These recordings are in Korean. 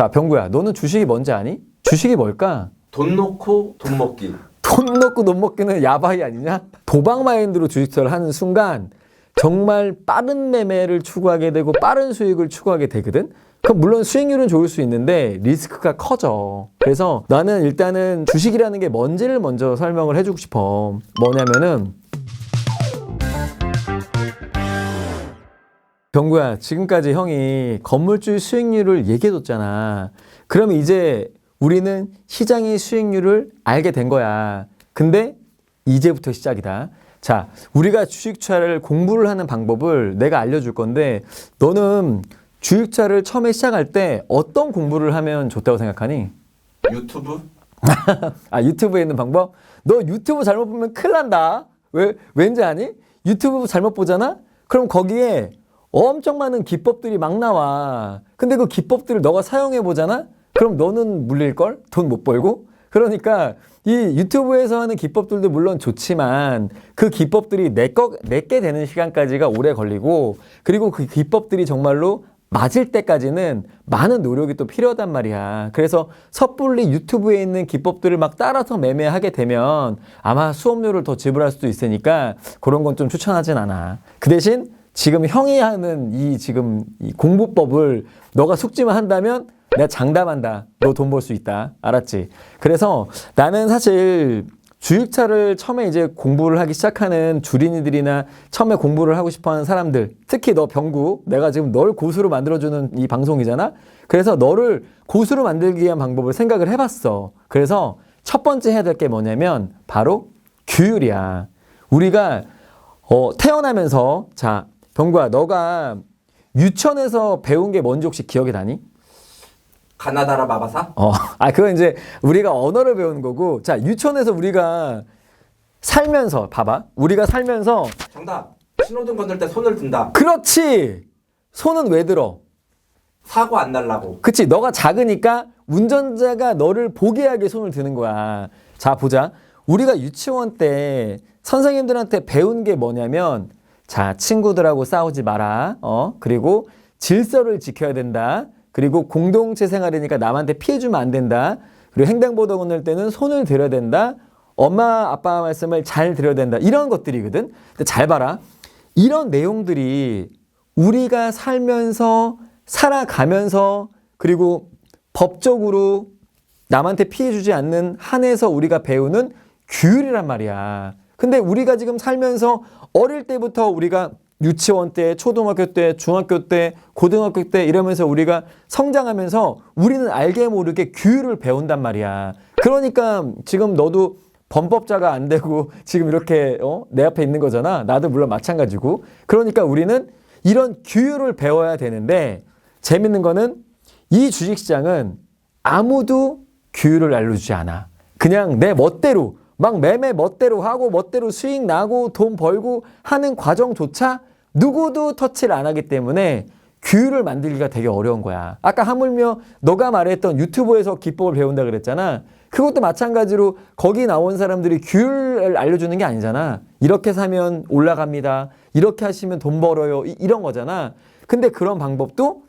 자, 병구야, 너는 주식이 뭔지 아니? 주식이 뭘까? 돈 놓고 돈 먹기. 돈 넣고 돈 먹기는 야바이 아니냐? 도박 마인드로 주식 투자를 하는 순간 정말 빠른 매매를 추구하게 되고 빠른 수익을 추구하게 되거든? 그럼 물론 수익률은 좋을 수 있는데 리스크가 커져. 그래서 나는 일단은 주식이라는 게 뭔지를 먼저 설명을 해주고 싶어. 뭐냐면은 병구야, 지금까지 형이 건물주 수익률을 얘기해줬잖아. 그러면 이제 우리는 시장의 수익률을 알게 된 거야. 근데 이제부터 시작이다. 자, 우리가 주식 투자를 공부를 하는 방법을 내가 알려줄 건데, 너는 주식 투자를 처음에 시작할 때 어떤 공부를 하면 좋다고 생각하니? 유튜브? 아, 유튜브에 있는 방법? 너 유튜브 잘못 보면 큰일 난다. 왜, 왠지 아니? 유튜브 잘못 보잖아? 그럼 거기에 엄청 많은 기법들이 막 나와. 근데 그 기법들을 너가 사용해 보잖아? 그럼 너는 물릴걸? 돈 못 벌고? 그러니까 이 유튜브에서 하는 기법들도 물론 좋지만 그 기법들이 내 거, 내게 되는 시간까지가 오래 걸리고 그리고 그 기법들이 정말로 맞을 때까지는 많은 노력이 또 필요하단 말이야. 그래서 섣불리 유튜브에 있는 기법들을 막 따라서 매매하게 되면 아마 수업료를 더 지불할 수도 있으니까 그런 건 좀 추천하진 않아. 그 대신 지금 형이 하는 이 지금 이 공부법을 너가 숙지만 한다면 내가 장담한다. 너 돈 벌 수 있다. 알았지? 그래서 나는 사실 주식차를 처음에 이제 공부를 하기 시작하는 주린이들이나 처음에 공부를 하고 싶어 하는 사람들, 특히 너 병구, 내가 지금 널 고수로 만들어주는 이 방송이잖아? 그래서 너를 고수로 만들기 위한 방법을 생각을 해봤어. 그래서 첫 번째 해야 될 게 뭐냐면 바로 규율이야. 우리가 어, 태어나면서 자, 병구야, 너가 유치원에서 배운 게 뭔지 혹시 기억이 나니? 가나다라 마바사? 어, 아, 그건 이제 우리가 언어를 배우는 거고, 자, 유치원에서 우리가 살면서, 봐봐. 우리가 살면서, 정답. 신호등 건널 때 손을 든다. 그렇지! 손은 왜 들어? 사고 안 날라고. 그치? 너가 작으니까 운전자가 너를 보게 하게 손을 드는 거야. 자, 보자. 우리가 유치원 때 선생님들한테 배운 게 뭐냐면, 자, 친구들하고 싸우지 마라. 어, 그리고 질서를 지켜야 된다. 그리고 공동체 생활이니까 남한테 피해주면 안 된다. 그리고 횡단보도 건널 때는 손을 들어야 된다. 엄마, 아빠 말씀을 잘 들어야 된다. 이런 것들이거든. 근데 잘 봐라. 이런 내용들이 우리가 살면서 살아가면서 그리고 법적으로 남한테 피해 주지 않는 한에서 우리가 배우는 규율이란 말이야. 근데 우리가 지금 살면서 어릴 때부터 우리가 유치원 때, 초등학교 때, 중학교 때, 고등학교 때 이러면서 우리가 성장하면서 우리는 알게 모르게 규율을 배운단 말이야. 그러니까 지금 너도 범법자가 안 되고 지금 이렇게 어? 내 앞에 있는 거잖아. 나도 물론 마찬가지고. 그러니까 우리는 이런 규율을 배워야 되는데 재밌는 거는 이 주식시장은 아무도 규율을 알려주지 않아. 그냥 내 멋대로 막 매매 멋대로 하고 멋대로 수익 나고 돈 벌고 하는 과정조차 누구도 터치를 안 하기 때문에 규율을 만들기가 되게 어려운 거야. 아까 하물며 너가 말했던 유튜브에서 기법을 배운다 그랬잖아. 그것도 마찬가지로 거기 나온 사람들이 규율을 알려주는 게 아니잖아. 이렇게 사면 올라갑니다. 이렇게 하시면 돈 벌어요. 이- 이런 거잖아. 근데 그런 방법도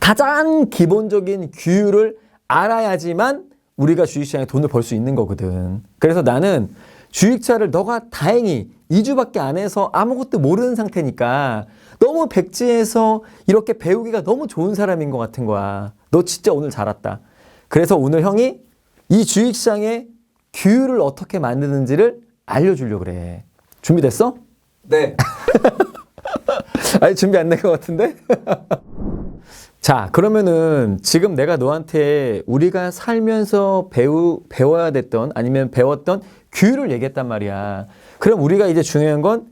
가장 기본적인 규율을 알아야지만 우리가 주식시장에 돈을 벌 수 있는 거거든. 그래서 나는 주식차를 너가 다행히 2주밖에 안 해서 아무것도 모르는 상태니까 너무 백지에서 이렇게 배우기가 너무 좋은 사람인 것 같은 거야. 너 진짜 오늘 잘 왔다. 그래서 오늘 형이 이 주식시장의 규율을 어떻게 만드는지를 알려주려고 그래. 준비됐어? 네. 아니 준비 안 된 것 같은데? 자 그러면은 지금 내가 너한테 우리가 살면서 배우 배워야 됐던 아니면 배웠던 규율을 얘기했단 말이야. 그럼 우리가 이제 중요한 건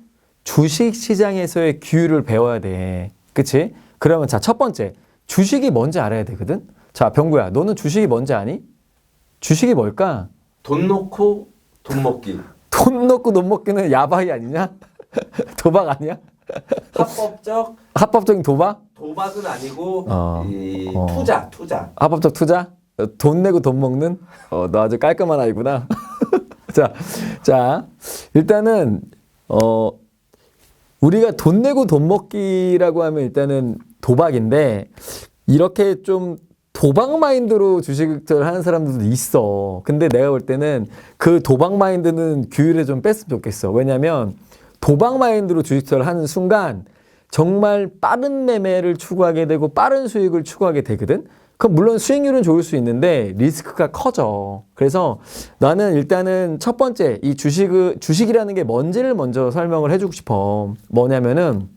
주식 시장에서의 규율을 배워야 돼. 그치? 그러면 자 첫 번째 주식이 뭔지 알아야 되거든. 자 병구야 너는 주식이 뭔지 아니? 주식이 뭘까? 돈 놓고 돈 먹기. 돈 넣고 돈 먹기는 야바이 아니냐? 도박 아니야? 합법적 합법적인 도박? 도박은 아니고 어. 이 어. 투자, 투자. 합법적 투자? 어, 돈 내고 돈 먹는? 어, 너 아주 깔끔한 아이구나. 자, 자, 일단은, 어, 우리가 돈 내고 돈 먹기라고 하면 일단은 도박인데, 이렇게 좀 도박 마인드로 주식을 하는 사람들도 있어. 근데 내가 볼 때는 그 도박 마인드는 규율에 좀 뺐으면 좋겠어. 왜냐면 도박 마인드로 주식 투자를 하는 순간 정말 빠른 매매를 추구하게 되고 빠른 수익을 추구하게 되거든. 그럼 물론 수익률은 좋을 수 있는데 리스크가 커져. 그래서 나는 일단은 첫 번째 이 주식 주식이라는 게 뭔지를 먼저 설명을 해주고 싶어. 뭐냐면은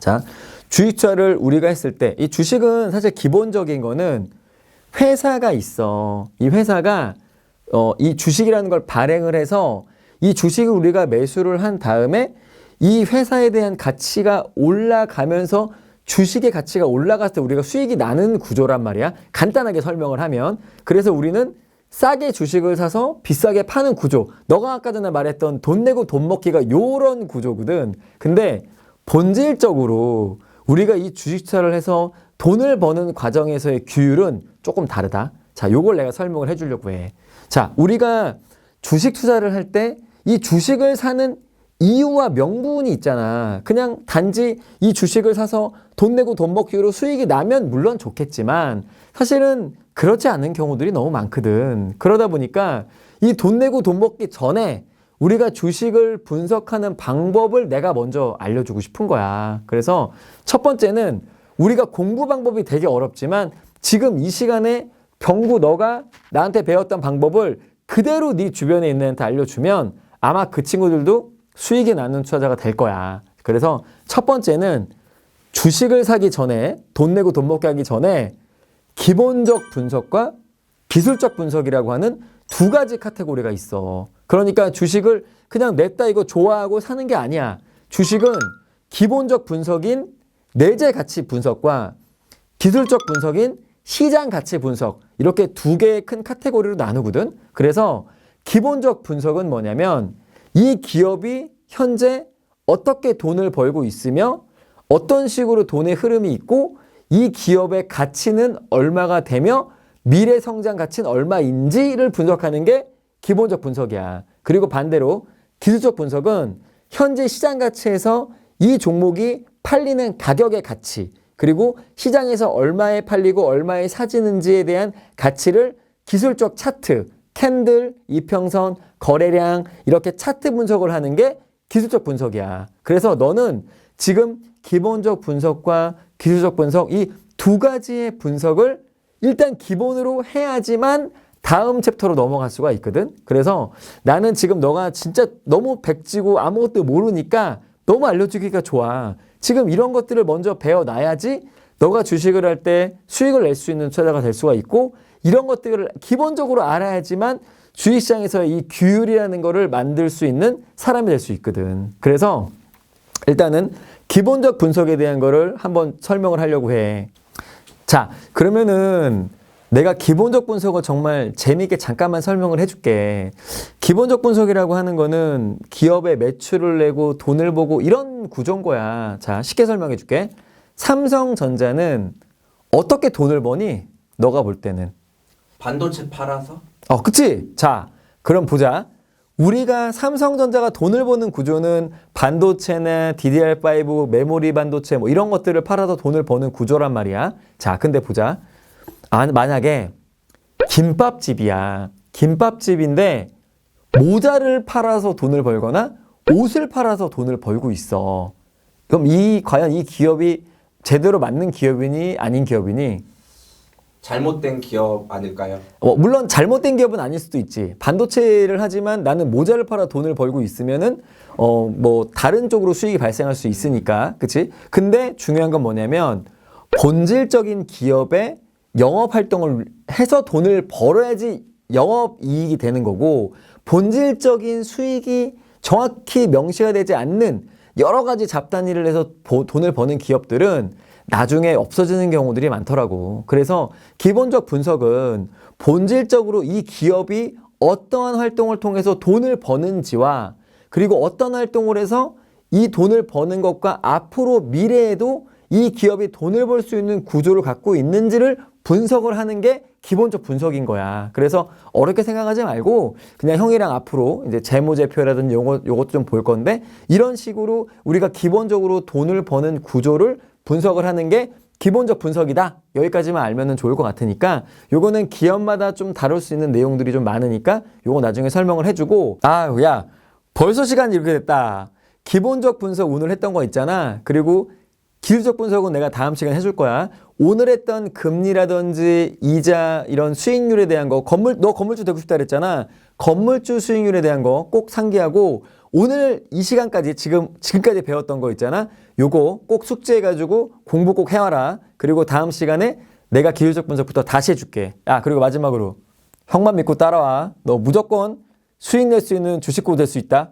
자 주식 투자를 우리가 했을 때 이 주식은 사실 기본적인 거는 회사가 있어. 이 회사가 어, 이 주식이라는 걸 발행을 해서 이 주식을 우리가 매수를 한 다음에 이 회사에 대한 가치가 올라가면서 주식의 가치가 올라갔을 때 우리가 수익이 나는 구조란 말이야. 간단하게 설명을 하면. 그래서 우리는 싸게 주식을 사서 비싸게 파는 구조. 너가 아까 전에 말했던 돈 내고 돈 먹기가 요런 구조거든. 근데 본질적으로 우리가 이 주식 투자를 해서 돈을 버는 과정에서의 규율은 조금 다르다. 자, 요걸 내가 설명을 해주려고 해. 자, 우리가 주식 투자를 할 때 이 주식을 사는 이유와 명분이 있잖아. 그냥 단지 이 주식을 사서 돈 내고 돈 먹기로 수익이 나면 물론 좋겠지만 사실은 그렇지 않은 경우들이 너무 많거든. 그러다 보니까 이 돈 내고 돈 먹기 전에 우리가 주식을 분석하는 방법을 내가 먼저 알려주고 싶은 거야. 그래서 첫 번째는 우리가 공부 방법이 되게 어렵지만 지금 이 시간에 병구 너가 나한테 배웠던 방법을 그대로 네 주변에 있는 애한테 알려주면 아마 그 친구들도 수익이 나는 투자자가 될 거야. 그래서 첫 번째는 주식을 사기 전에 돈 내고 돈 먹게 하기 전에 기본적 분석과 기술적 분석이라고 하는 두 가지 카테고리가 있어. 그러니까 주식을 그냥 냈다 이거 좋아하고 사는 게 아니야. 주식은 기본적 분석인 내재 가치 분석과 기술적 분석인 시장 가치 분석 이렇게 두 개의 큰 카테고리로 나누거든. 그래서 기본적 분석은 뭐냐면 이 기업이 현재 어떻게 돈을 벌고 있으며 어떤 식으로 돈의 흐름이 있고 이 기업의 가치는 얼마가 되며 미래 성장 가치는 얼마인지를 분석하는 게 기본적 분석이야. 그리고 반대로 기술적 분석은 현재 시장 가치에서 이 종목이 팔리는 가격의 가치 그리고 시장에서 얼마에 팔리고 얼마에 사지는지에 대한 가치를 기술적 차트, 캔들, 이평선, 거래량 이렇게 차트 분석을 하는 게 기술적 분석이야. 그래서 너는 지금 기본적 분석과 기술적 분석 이 두 가지의 분석을 일단 기본으로 해야지만 다음 챕터로 넘어갈 수가 있거든. 그래서 나는 지금 너가 진짜 너무 백지고 아무것도 모르니까 너무 알려주기가 좋아. 지금 이런 것들을 먼저 배워놔야지 너가 주식을 할 때 수익을 낼 수 있는 투자자가 될 수가 있고 이런 것들을 기본적으로 알아야지만 주식시장에서 이 규율이라는 거를 만들 수 있는 사람이 될 수 있거든. 그래서 일단은 기본적 분석에 대한 거를 한번 설명을 하려고 해. 자, 그러면은 내가 기본적 분석을 정말 재미있게 잠깐만 설명을 해줄게. 기본적 분석이라고 하는 거는 기업의 매출을 내고 돈을 보고 이런 구조인 거야. 자, 쉽게 설명해 줄게. 삼성전자는 어떻게 돈을 버니? 너가 볼 때는. 반도체 팔아서 어, 그치? 자, 그럼 보자. 우리가 삼성전자가 돈을 버는 구조는 반도체나 DDR5, 메모리 반도체 뭐 이런 것들을 팔아서 돈을 버는 구조란 말이야. 자, 근데 보자. 아, 만약에 김밥집이야. 김밥집인데 모자를 팔아서 돈을 벌거나 옷을 팔아서 돈을 벌고 있어. 그럼 이 과연 이 기업이 제대로 맞는 기업이니 아닌 기업이니? 잘못된 기업 아닐까요? 어, 물론 잘못된 기업은 아닐 수도 있지. 반도체를 하지만 나는 모자를 팔아 돈을 벌고 있으면은 어, 뭐 다른 쪽으로 수익이 발생할 수 있으니까. 그치? 근데 중요한 건 뭐냐면 본질적인 기업의 영업 활동을 해서 돈을 벌어야지 영업 이익이 되는 거고 본질적인 수익이 정확히 명시가 되지 않는 여러 가지 잡단 일을 해서 보- 돈을 버는 기업들은 나중에 없어지는 경우들이 많더라고. 그래서 기본적 분석은 본질적으로 이 기업이 어떠한 활동을 통해서 돈을 버는지와 그리고 어떤 활동을 해서 이 돈을 버는 것과 앞으로 미래에도 이 기업이 돈을 벌 수 있는 구조를 갖고 있는지를 분석을 하는 게 기본적 분석인 거야. 그래서 어렵게 생각하지 말고 그냥 형이랑 앞으로 이제 재무제표라든지 요것 좀볼 건데 이런 식으로 우리가 기본적으로 돈을 버는 구조를 분석을 하는 게 기본적 분석이다. 여기까지만 알면은 좋을 것 같으니까 요거는 기업마다 좀 다룰 수 있는 내용들이 좀 많으니까 요거 나중에 설명을 해주고 아, 야 벌써 시간이 이렇게 됐다. 기본적 분석 오늘 했던 거 있잖아. 그리고 기술적 분석은 내가 다음 시간에 해줄 거야. 오늘 했던 금리라든지 이자 이런 수익률에 대한 거 건물 너 건물주 되고 싶다 그랬잖아. 건물주 수익률에 대한 거 꼭 상기하고 오늘 이 시간까지 지금 지금까지 배웠던 거 있잖아. 요거 꼭 숙제해 가지고 공부 꼭 해 와라. 그리고 다음 시간에 내가 기술적 분석부터 다시 해 줄게. 아 그리고 마지막으로 형만 믿고 따라와. 너 무조건 수익 낼 수 있는 주식고 될 수 있다.